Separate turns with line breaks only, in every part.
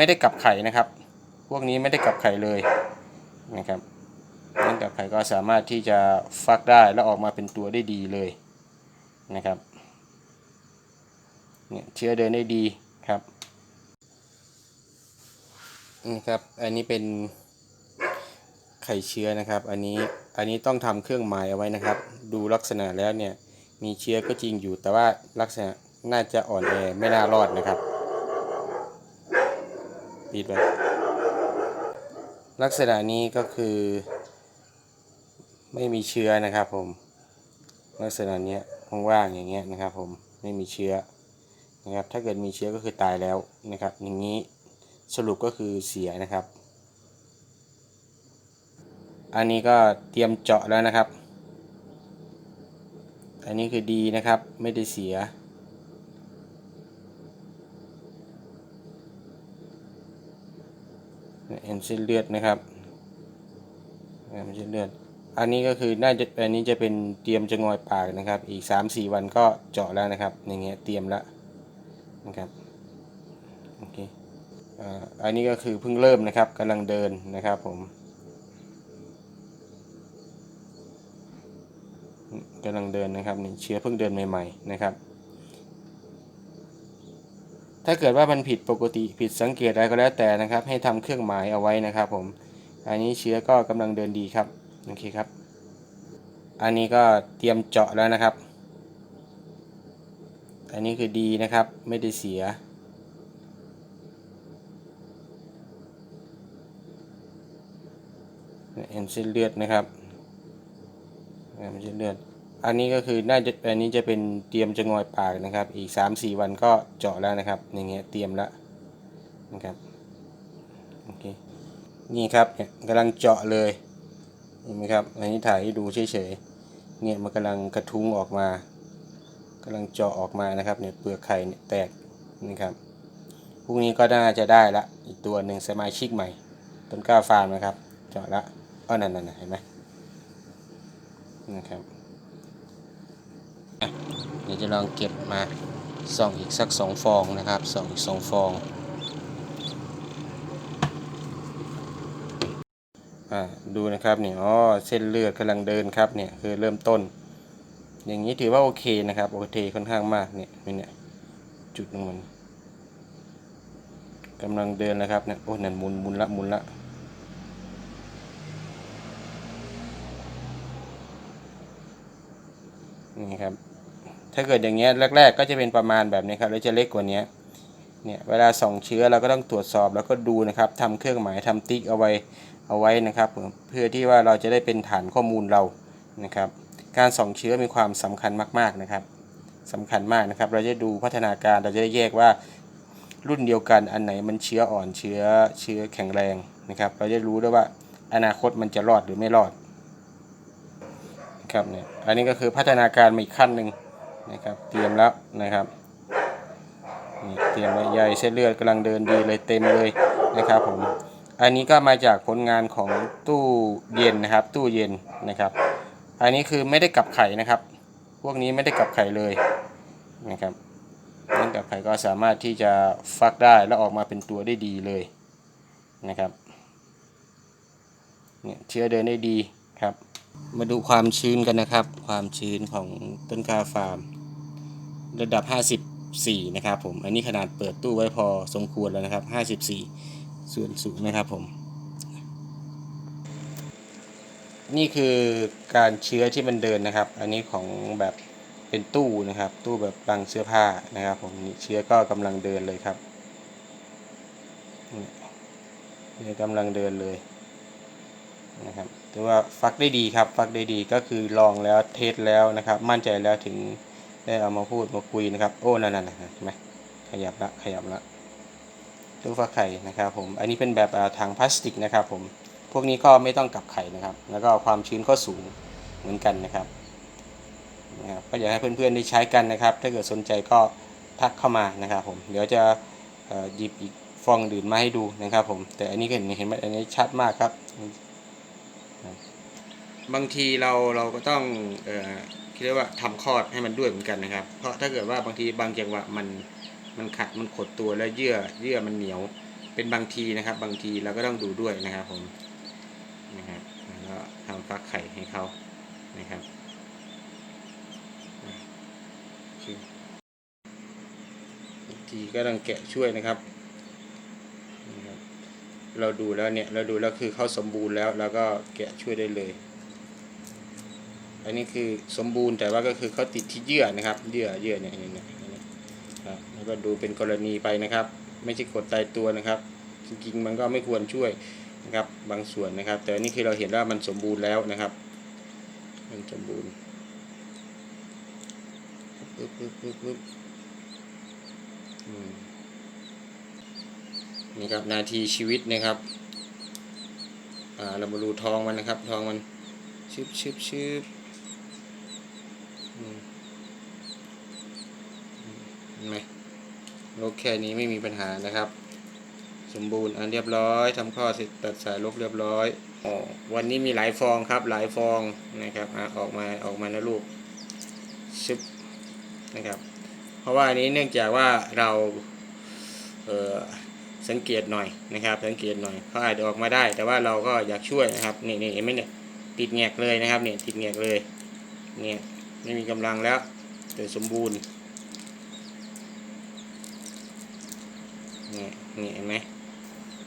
ไม่ได้กลับไข่นะครับ พวกนี้ไม่ได้กลับไข่เลยนะครับนื่องกับไข่ก็สามารถที่จะฟักได้แล้วออกมาเป็นตัวได้ดีเลยนะครับเนี่ยเชื้อเดินได้ดีครับนี่ครับอันนี้เป็นไข่เชื้อนะครับ อันนี้อันนี้ต้องทำเครื่องหมายเอาไว้นะครับ ดูลักษณะแล้วเนี่ยมีเชื้อก็จริงอยู่แต่ว่าลักษณะน่าจะอ่อนแอไม่น่ารอดนะครับ ปิดไว้ลักษณะนี้ก็คือไม่มีเชื้อนะครับผม ลักษณะนี้ว่างๆอย่างเงี้ยนะครับผมไม่มีเชื้อนะครับถ้าเกิดมีเชื้อก็คือตายแล้วนะครับ อย่างนี้สรุปก็คือเสียนะครับ อันนี้ก็เตรียมเจาะแล้วนะครับ อันนี้คือดีนะครับไม่ได้เสีย เห็นเส้นเลือดนะครับเห็นเส้นเลือด อันนี้ก็คือน่าจะอันนี้จะเป็นเตรียมจะงอยปากนะครับ อีก 3-4 วันก็เจาะแล้วนะครับอย่างเงี้ยเตรียมแล้วนะครับโอเคออันนี้ก็คือเพิ่งเริ่มนะครับกำลังเดินนะครับผมกำลังเดินนะครับนี่เชื้อเพิ่งเดินใหม่ ๆ นะครับ ถ้าเกิดว่ามันผิดปกติผิดสังเกตอะไรก็แล้วแต่นะครับ ให้ทำเครื่องหมายเอาไว้นะครับ ผม อันนี้เชื้อก็กำลังเดินดีครับโอเคครับ อันนี้ก็เตรียมเจาะแล้วนะครับ อันนี้คือดีนะครับไม่ได้เสียเห็นเส้นเลือดนะครับเห็นเส้นเลือด อันนี้ก็คือน่าจะอันนี้จะเป็นเตรียมจะงอยปากนะครับ อีก 3-4 วันก็เจาะแล้วนะครับอย่างเงี้ยเตรียมแล้วนะครับโอเคนี่ครับเนี่ยกำลังเจาะเลยเห็นไหมครับอันนี้ถ่ายให้ดูเฉยๆเนี่ยมันกำลังกระทุ้งออกมากำลังเจาะออกมานะครับเนี่ยเปลือกไข่เนี่ยแตกนะครับพรุ่งนี้ก็น่าจะได้ละอีกตัวหนึ่งสมาชิกใหม่ต้นกล้าฟาร์มนะครับ เจาะละอ้อนั่นนั่นเห็นไหมนะครับ ดี๋ยวจะลองเก็บมาส่องอีกสักสองฟองนะครับส่องอีกสองฟองดูนะครับเนี่ยอ๋อเส้นเลือดกำลังเดินครับเนี่ยคือเริ่มต้น อย่างนี้ถือว่าโอเคนะครับโอเคค่อนข้างมากเนี่ยเนี่ยจุดนึงมันกำลังเดินแล้วครับเนี่ยโอ้นั่นมุนมุนละมุนละนี่ครับ ถ้าเกิดอย่างเงี้ยแรก ๆ ก็จะเป็นประมาณแบบนี้ครับแล้วจะเล็กกว่านี้เนี่ยเวลาส่องเชื้อเราก็ต้องตรวจสอบแล้วก็ดูนะครับทำเครื่องหมายทำติ๊กเอาไว้เอาไว้นะครับ เพื่อที่ว่าเราจะได้เป็นฐานข้อมูลเรานะครับ การส่องเชื้อมีความสำคัญมากๆนะครับสำคัญมากนะครับ เราจะดูพัฒนาการเราจะได้แยกว่ารุ่นเดียวกันอันไหนมันเชื้ออ่อนเชื้อเชื้อแข็งแรงนะครับ เราจะรู้ได้ว่าอนาคตมันจะรอดหรือไม่รอดครับเนี่ยอันนี้ก็คือพัฒนาการมาอีกขั้นหนึ่ง นะครับ เตรียมแล้วนะครับนี่เตรียมไว้ใหญ่เส้นเลือดกำลังเดินดีเลยเต็มเลยนะครับผมอันนี้ก็มาจากผลงานของตู้เย็นนะครับ ตู้เย็นนะครับ อันนี้คือไม่ได้กลับไข่นะครับ พวกนี้ไม่ได้กลับไข่เลยนะครับเนื่องกับไข่ก็สามารถที่จะฟักได้แล้วออกมาเป็นตัวได้ดีเลยนะครับเนี่ยเชื้อเดินได้ดีครับ มาดูความชื้นกันนะครับ ความชื้นของต้นกาฟาร์ม ระดับ 54 นะครับผม อันนี้ขนาดเปิดตู้ไว้พอสมควรแล้วนะครับ 54 ส่วนสูงนะครับผม นี่คือการเชื้อที่มันเดินนะครับ อันนี้ของแบบเป็นตู้นะครับ ตู้แบบรังเสื้อผ้านะครับผมนี่เชื้อก็กำลังเดินเลยครับเนี่ยกำลังเดินเลยนะครับถือว่าฟักได้ดีครับ ฟักได้ดีก็คือลองแล้วเทสแล้วนะครับ มั่นใจแล้วถึง ได้เอามาพูดมาคุยนะครับ โอ้นั่นนั่นเห็นไหมขยับละขยับละตู้ฟักไข่นะครับผมอันนี้เป็นแบบอ่าถังพลาสติกนะครับผมพวกนี้ก็ไม่ต้องกลับไข่นะครับ แล้วก็ความชื้นก็สูงเหมือนกันนะครับนะครับก็อยากให้เพื่อนๆได้ใช้กันนะครับ ถ้าเกิดสนใจก็ทักเข้ามานะครับผมเดี๋ยวจะหยิบอีกฟองอื่นมาให้ดูนะครับผมแต่อันนี้เห็นเห็นไหมอันนี้ชัดมากครับ บางทีเราเราก็ต้องเอ่อคิดว่าทำคลอดให้มันด้วยเหมือนกันนะครับ เพราะถ้าเกิดว่าบางทีบางจังหวะมันมันขัดมันขดตัวแล้วเยื่อเยื่อมันเหนียวเป็นบางทีนะครับ บางทีเราก็ต้องดูด้วยนะครับผมนะครับแล้วก็ทำฟักไข่ให้เขานะครับบางทีก็ต้องแกะช่วยนะครับเราดูแล้วเนี่ยเราดูแล้วคือเขาสมบูรณ์แล้วเราก็แกะช่วยได้เลย อันนี้คือสมบูรณ์แต่ว่าก็คือเขาติดที่เยื่อนะครับ เยื่อเยื่อเนี่ยเนี่ยเนี่ยนะครับแล้วก็ดูเป็นกรณีไปนะครับ ไม่ใช่กดตายตัวนะครับ จริงๆมันก็ไม่ควรช่วยนะครับบางส่วนนะครับ แต่อันนี่คือเราเห็นว่ามันสมบูรณ์แล้วนะครับ มันสมบูรณ์ปึ๊บปึ๊บปึ๊บปึ๊บนี่ครับนาทีชีวิตนะครับอ่าเรามาดูทองมันนะครับ ทองมันชึบชึบชึบ เห็นไหมลกแค่นี้ไม่มีปัญหานะครับ สมบูรณ์อันเรียบร้อยทำข้อเสร็จตัดสายลกเรียบร้อยออวันนี้มีหลายฟองครับ หลายฟองนะครับอออกมาออกมานะลูกชึบนะครับ เพราะว่าอันนี้เนื่องจากว่าเราเสังเกตหน่อยนะครับ สังเกตหน่อยเขาอาจจะออกมาได้ แต่ว่าเราก็อยากช่วยนะครับนี่นี่เห็นไหมเนี่ยติดแงกเลยนะครับเนี่ยติดแงกเลยเนี่ย ไม่มีกำลังแล้วแต่สมบูรณ์เนี่ยเนี่เห็นไหม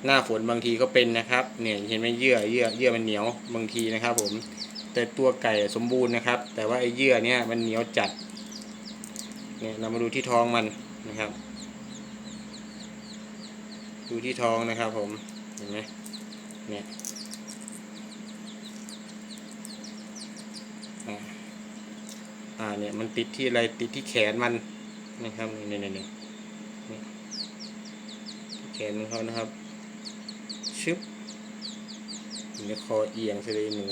หน้าฝนบางทีก็เป็นนะครับเนี่ยเห็นไหมเยื่อเยื่อเยื่อมันเหนียวบางทีนะครับ ผม แต่ตัวไก่สมบูรณ์นะครับ แต่ว่าไอ้เยื่อเนี่ยมันเหนียวจัดเนี่ยเรามาดูที่ท้องมันนะครับ ดูที่ท้องนะครับ ผมเห็นไหมเนี่ย อ่า อ่าเนี่ยมันติดที่อะไรติดที่แขนมันนะครับนี่นี่นี่นี่นี่ที่แขนของเขานะครับ ชึบเดี๋ยคอเอียงเสลยหนู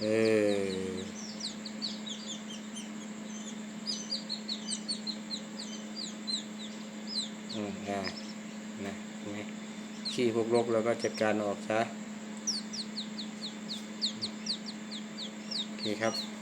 เอออืมอ่านะเห็นไหมขี้พวกรกเราก็จัดการออกซะโอเคครับ